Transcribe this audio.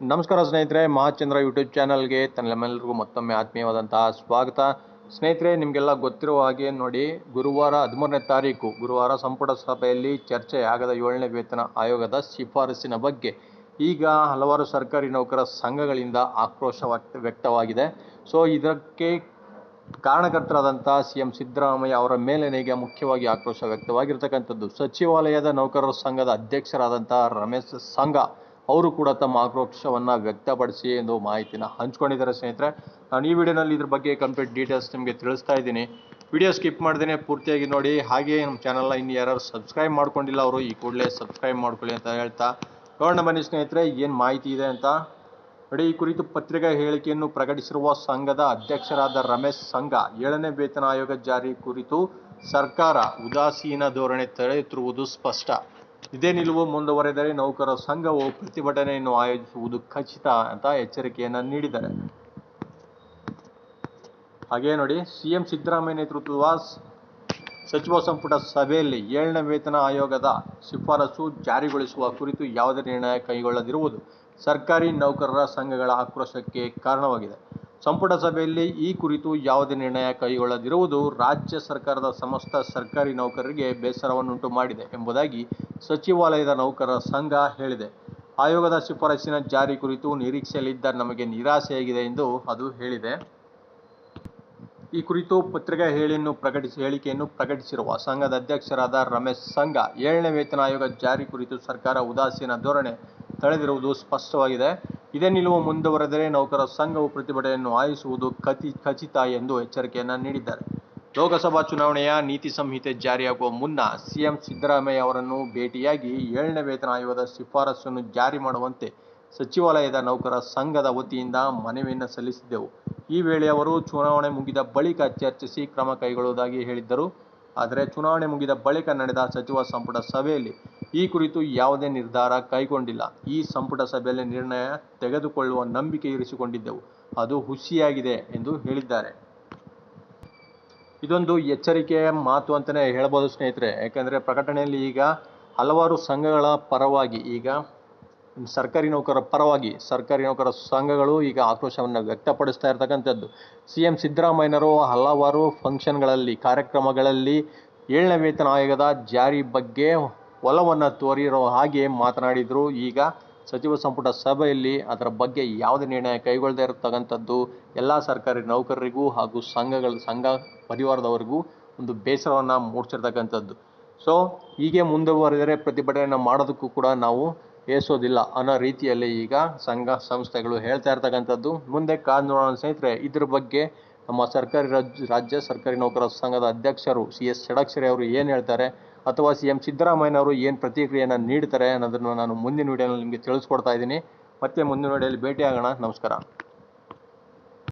ನಮಸ್ಕಾರ ಸ್ನೇಹಿತರೆ ಮಹಾಚಂದ್ರ ಯೂಟ್ಯೂಬ್ ಚಾನಲ್ಗೆ ತನ್ನೆಲ್ಲರಿಗೂ ಮತ್ತೊಮ್ಮೆ ಆತ್ಮೀಯವಾದಂತಹ ಸ್ವಾಗತ. ಸ್ನೇಹಿತರೆ, ನಿಮಗೆಲ್ಲ ಗೊತ್ತಿರುವ ಹಾಗೆ ನೋಡಿ, ಗುರುವಾರ ಹದಿಮೂರನೇ ತಾರೀಕು, ಗುರುವಾರ ಸಂಪುಟ ಸಭೆಯಲ್ಲಿ ಚರ್ಚೆ ಆಗದ ಏಳನೇ ವೇತನ ಆಯೋಗದ ಶಿಫಾರಸಿನ ಬಗ್ಗೆ ಈಗ ಹಲವಾರು ಸರ್ಕಾರಿ ನೌಕರ ಸಂಘಗಳಿಂದ ಆಕ್ರೋಶ ವ್ಯಕ್ತವಾಗಿದೆ. ಸೊ ಇದಕ್ಕೆ ಕಾರಣಕರ್ತರಾದಂಥ ಸಿ ಎಂ ಸಿದ್ದರಾಮಯ್ಯ ಅವರ ಮೇಲೇನೆ ಈಗ ಮುಖ್ಯವಾಗಿ ಆಕ್ರೋಶ ವ್ಯಕ್ತವಾಗಿರ್ತಕ್ಕಂಥದ್ದು. ಸಚಿವಾಲಯದ ನೌಕರರ ಸಂಘದ ಅಧ್ಯಕ್ಷರಾದಂಥ ರಮೇಶ್ ಸಂಘ ಅವರು ಕೂಡ ತಮ್ಮ ಆಕ್ರೋಶವನ್ನು ವ್ಯಕ್ತಪಡಿಸಿ ಎಂದು ಮಾಹಿತಿನ ಹಂಚ್ಕೊಂಡಿದ್ದಾರೆ ಸ್ನೇಹಿತರೆ. ನಾನು ಈ ವಿಡಿಯೋನಲ್ಲಿ ಇದ್ರ ಬಗ್ಗೆ ಕಂಪ್ಲೀಟ್ ಡೀಟೇಲ್ಸ್ ನಿಮಗೆ ತಿಳಿಸ್ತಾ ಇದ್ದೀನಿ. ವಿಡಿಯೋ ಸ್ಕಿಪ್ ಮಾಡ್ದೇ ಪೂರ್ತಿಯಾಗಿ ನೋಡಿ. ಹಾಗೆ ನಮ್ಮ ಚಾನಲ್ನ ಇನ್ನು ಯಾರು ಸಬ್ಸ್ಕ್ರೈಬ್ ಮಾಡ್ಕೊಂಡಿಲ್ಲ ಅವರು, ಈ ಕೂಡಲೇ ಸಬ್ಸ್ಕ್ರೈಬ್ ಮಾಡ್ಕೊಳ್ಳಿ ಅಂತ ಹೇಳ್ತಾ ನೋಡೋಣ ಬನ್ನಿ ಸ್ನೇಹಿತರೆ, ಏನು ಮಾಹಿತಿ ಇದೆ ಅಂತ. ನೋಡಿ, ಈ ಕುರಿತು ಪತ್ರಿಕಾ ಹೇಳಿಕೆಯನ್ನು ಪ್ರಕಟಿಸಿರುವ ಸಂಘದ ಅಧ್ಯಕ್ಷರಾದ ರಮೇಶ್ ಸಂಘ ಏಳನೇ ವೇತನ ಆಯೋಗ ಜಾರಿ ಕುರಿತು ಸರ್ಕಾರ ಉದಾಸೀನ ಧೋರಣೆ ತಳೆಯುತ್ತಿರುವುದು ಸ್ಪಷ್ಟ. ಇದೇ ನಿಲುವು ಮುಂದುವರೆದರೆ ನೌಕರ ಸಂಘವು ಪ್ರತಿಭಟನೆಯನ್ನು ಆಯೋಜಿಸುವುದು ಖಚಿತ ಅಂತ ಎಚ್ಚರಿಕೆಯನ್ನು ನೀಡಿದ್ದಾರೆ. ಹಾಗೆ ನೋಡಿ, ಸಿಎಂ ಸಿದ್ದರಾಮಯ್ಯ ನೇತೃತ್ವದ ಸಚಿವ ಸಂಪುಟ ಸಭೆಯಲ್ಲಿ ಏಳನೇ ವೇತನ ಆಯೋಗದ ಶಿಫಾರಸು ಜಾರಿಗೊಳಿಸುವ ಕುರಿತು ಯಾವುದೇ ನಿರ್ಣಯ ಕೈಗೊಳ್ಳದಿರುವುದು ಸರ್ಕಾರಿ ನೌಕರರ ಸಂಘಗಳ ಆಕ್ರೋಶಕ್ಕೆ ಕಾರಣವಾಗಿದೆ. ಸಂಪುಟ ಸಭೆಯಲ್ಲಿ ಈ ಕುರಿತು ಯಾವುದೇ ನಿರ್ಣಯ ಕೈಗೊಳ್ಳದಿರುವುದು ರಾಜ್ಯ ಸರ್ಕಾರದ ಸಮಸ್ತ ಸರ್ಕಾರಿ ನೌಕರರಿಗೆ ಬೇಸರವನ್ನುಂಟು ಮಾಡಿದೆ ಎಂಬುದಾಗಿ ಸಚಿವಾಲಯದ ನೌಕರರ ಸಂಘ ಹೇಳಿದೆ. ಆಯೋಗದ ಶಿಫಾರಸಿನ ಜಾರಿ ಕುರಿತು ನಿರೀಕ್ಷೆಯಲ್ಲಿದ್ದ ನಮಗೆ ನಿರಾಸೆಯಾಗಿದೆ ಎಂದು ಅದು ಹೇಳಿದೆ. ಈ ಕುರಿತು ಪತ್ರಿಕಾ ಹೇಳಿಯನ್ನು ಪ್ರಕಟಿಸಿ, ಹೇಳಿಕೆಯನ್ನು ಪ್ರಕಟಿಸಿರುವ ಸಂಘದ ಅಧ್ಯಕ್ಷರಾದ ರಮೇಶ್ ಸಂಘ, ಏಳನೇ ವೇತನ ಆಯೋಗ ಜಾರಿ ಕುರಿತು ಸರ್ಕಾರ ಉದಾಸೀನ ಧೋರಣೆ ತಳೆದಿರುವುದು ಸ್ಪಷ್ಟವಾಗಿದೆ. ಇದೇ ನಿಲುವು ಮುಂದುವರೆದರೆ ನೌಕರ ಸಂಘವು ಪ್ರತಿಭಟನೆಯನ್ನು ಆಯಿಸುವುದು ಖಚಿ ಖಚಿತ ಎಂದು ಎಚ್ಚರಿಕೆಯನ್ನು ನೀಡಿದ್ದಾರೆ. ಲೋಕಸಭಾ ಚುನಾವಣೆಯ ನೀತಿ ಸಂಹಿತೆ ಜಾರಿಯಾಗುವ ಮುನ್ನ ಸಿಎಂ ಸಿದ್ದರಾಮಯ್ಯ ಅವರನ್ನು ಭೇಟಿಯಾಗಿ ಏಳನೇ ವೇತನ ಆಯೋಗದ ಶಿಫಾರಸನ್ನು ಜಾರಿ ಮಾಡುವಂತೆ ಸಚಿವಾಲಯದ ನೌಕರ ಸಂಘದ ವತಿಯಿಂದ ಮನವಿಯನ್ನು ಸಲ್ಲಿಸಿದ್ದೆವು. ಈ ವೇಳೆ ಅವರು ಚುನಾವಣೆ ಮುಗಿದ ಬಳಿಕ ಚರ್ಚಿಸಿ ಕ್ರಮ ಕೈಗೊಳ್ಳುವುದಾಗಿ ಹೇಳಿದ್ದರು. ಆದರೆ ಚುನಾವಣೆ ಮುಗಿದ ಬಳಿಕ ನಡೆದ ಸಚಿವ ಸಂಪುಟ ಸಭೆಯಲ್ಲಿ ಈ ಕುರಿತು ಯಾವುದೇ ನಿರ್ಧಾರ ಕೈಗೊಂಡಿಲ್ಲ. ಈ ಸಂಪುಟ ಸಭೆಯಲ್ಲಿ ನಿರ್ಣಯ ತೆಗೆದುಕೊಳ್ಳುವ ನಂಬಿಕೆ ಇರಿಸಿಕೊಂಡಿದ್ದೆವು. ಅದು ಹುಸಿಯಾಗಿದೆ ಎಂದು ಹೇಳಿದ್ದಾರೆ. ಇದೊಂದು ಎಚ್ಚರಿಕೆಯ ಮಾತು ಅಂತಲೇ ಹೇಳಬಹುದು ಸ್ನೇಹಿತರೆ. ಯಾಕಂದರೆ ಪ್ರಕಟಣೆಯಲ್ಲಿ ಈಗ ಹಲವಾರು ಸಂಘಗಳ ಪರವಾಗಿ ಈಗ ಸರ್ಕಾರಿ ನೌಕರರ ಪರವಾಗಿ ಸರ್ಕಾರಿ ನೌಕರರ ಸಂಘಗಳು ಈಗ ಆಕ್ರೋಶವನ್ನು ವ್ಯಕ್ತಪಡಿಸ್ತಾ ಇರತಕ್ಕಂಥದ್ದು. ಸಿ ಎಂ ಸಿದ್ದರಾಮಯ್ಯನವರು ಹಲವಾರು ಫಂಕ್ಷನ್ಗಳಲ್ಲಿ ಕಾರ್ಯಕ್ರಮಗಳಲ್ಲಿ ಏಳನೇ ವೇತನ ಆಯೋಗದ ಜಾರಿ ಬಗ್ಗೆ ಒಲವನ್ನು ತೋರಿರೋ ಹಾಗೆ ಮಾತನಾಡಿದರು. ಈಗ ಸಚಿವ ಸಂಪುಟ ಸಭೆಯಲ್ಲಿ ಅದರ ಬಗ್ಗೆ ಯಾವುದೇ ನಿರ್ಣಯ ಕೈಗೊಳ್ಳದೇ ಇರತಕ್ಕಂಥದ್ದು ಎಲ್ಲ ಸರ್ಕಾರಿ ನೌಕರರಿಗೂ ಹಾಗೂ ಸಂಘಗಳ ಸಂಘ ಪರಿವಾರದವರಿಗೂ ಒಂದು ಬೇಸರವನ್ನು ಮೂಡಿಸಿರ್ತಕ್ಕಂಥದ್ದು. ಸೊ ಹೀಗೆ ಮುಂದುವರೆದರೆ ಪ್ರತಿಭಟನೆಯನ್ನು ಮಾಡೋದಕ್ಕೂ ಕೂಡ ನಾವು ಏಸೋದಿಲ್ಲ ಅನ್ನೋ ರೀತಿಯಲ್ಲಿ ಈಗ ಸಂಘ ಸಂಸ್ಥೆಗಳು ಹೇಳ್ತಾ ಇರ್ತಕ್ಕಂಥದ್ದು. ಮುಂದೆ ಕಾದು ನೋಡೋಣ ಸ್ನೇಹಿತರೆ, ಇದ್ರ ಬಗ್ಗೆ ನಮ್ಮ ಸರ್ಕಾರಿ ರಾಜ್ಯ ರಾಜ್ಯ ಸರ್ಕಾರಿ ನೌಕರರ ಸಂಘದ ಅಧ್ಯಕ್ಷರು ಸಿ ಎಸ್ ಷಡಕ್ಷರಿ ಅವರು ಏನು ಹೇಳ್ತಾರೆ? ಅಥವಾ ಸಿ ಎಂ ಸಿದ್ದರಾಮಯ್ಯನವರು ಏನು ಪ್ರತಿಕ್ರಿಯೆಯನ್ನು ನೀಡ್ತಾರೆ ಅನ್ನೋದನ್ನು ನಾನು ಮುಂದಿನ ವಿಡಿಯೋನಲ್ಲಿ ನಿಮಗೆ ತಿಳಿಸ್ಕೊಡ್ತಾ ಇದ್ದೀನಿ. ಮತ್ತೆ ಮುಂದಿನ ವಿಡಿಯೋಲಿ ಭೇಟಿ ಆಗೋಣ ನಮಸ್ಕಾರ.